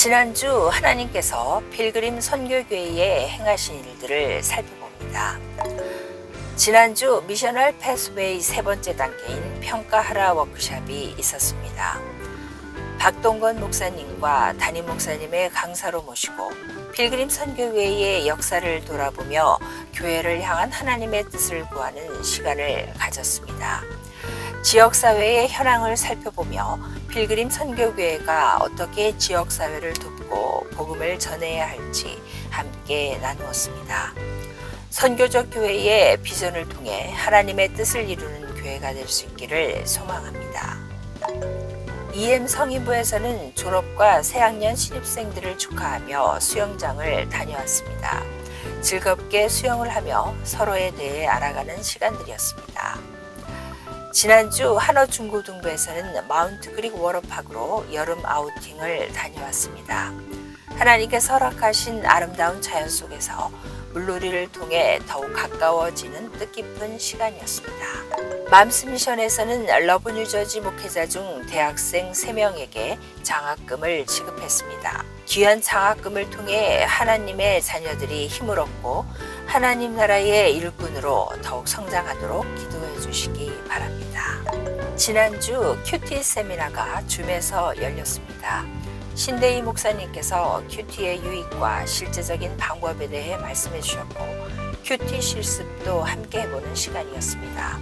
지난주 하나님께서 필그림 선교교회에 행하신 일들을 살펴봅니다. 지난주 미셔널 패스웨이 세 번째 단계인 평가하라 워크샵이 있었습니다. 박동건 목사님과 담임 목사님의 강사로 모시고 필그림 선교회의 역사를 돌아보며 교회를 향한 하나님의 뜻을 구하는 시간을 가졌습니다. 지역사회의 현황을 살펴보며 필그림 선교교회가 어떻게 지역사회를 돕고 복음을 전해야 할지 함께 나누었습니다. 선교적 교회의 비전을 통해 하나님의 뜻을 이루는 교회가 될 수 있기를 소망합니다. EM 성인부에서는 졸업과 새학년 신입생들을 축하하며 수영장을 다녀왔습니다. 즐겁게 수영을 하며 서로에 대해 알아가는 시간들이었습니다. 지난주 한어중고등부에서는 마운트 그릭 워터파크로 여름 아우팅을 다녀왔습니다. 하나님께서 허락하신 아름다운 자연 속에서 물놀이를 통해 더욱 가까워지는 뜻깊은 시간이었습니다. 맘스 미션에서는 러브 뉴저지 목회자 중 대학생 3명에게 장학금을 지급했습니다. 귀한 장학금을 통해 하나님의 자녀들이 힘을 얻고 하나님 나라의 일꾼으로 더욱 성장하도록 기도해 주시기 바랍니다. 지난주 큐티 세미나가 줌에서 열렸습니다. 신대희 목사님께서 큐티의 유익과 실제적인 방법에 대해 말씀해 주셨고 큐티 실습도 함께 해보는 시간이었습니다.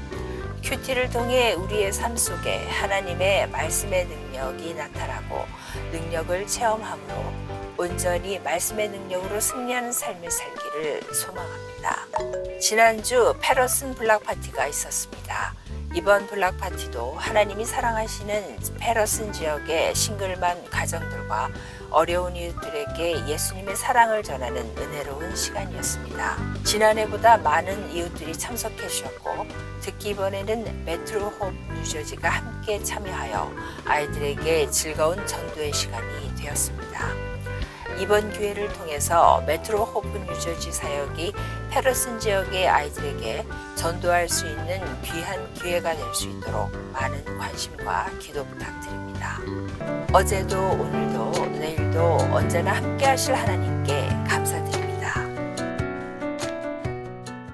큐티를 통해 우리의 삶 속에 하나님의 말씀의 능력이 나타나고 능력을 체험함으로 온전히 말씀의 능력으로 승리하는 삶을 살기를 소망합니다. 지난주 페러슨 블락 파티가 있었습니다. 이번 블락 파티도 하나님이 사랑하시는 페러슨 지역의 싱글만 가정들과 어려운 이웃들에게 예수님의 사랑을 전하는 은혜로운 시간이었습니다. 지난해보다 많은 이웃들이 참석해 주셨고 특히 이번에는 메트로 홉 뉴저지가 함께 참여하여 아이들에게 즐거운 전도의 시간이 되었습니다. 이번 기회를 통해서 메트로 호프 뉴저지 사역이 페러슨 지역의 아이들에게 전도할 수 있는 귀한 기회가 될 수 있도록 많은 관심과 기도 부탁드립니다. 어제도 오늘도 내일도 언제나 함께 하실 하나님께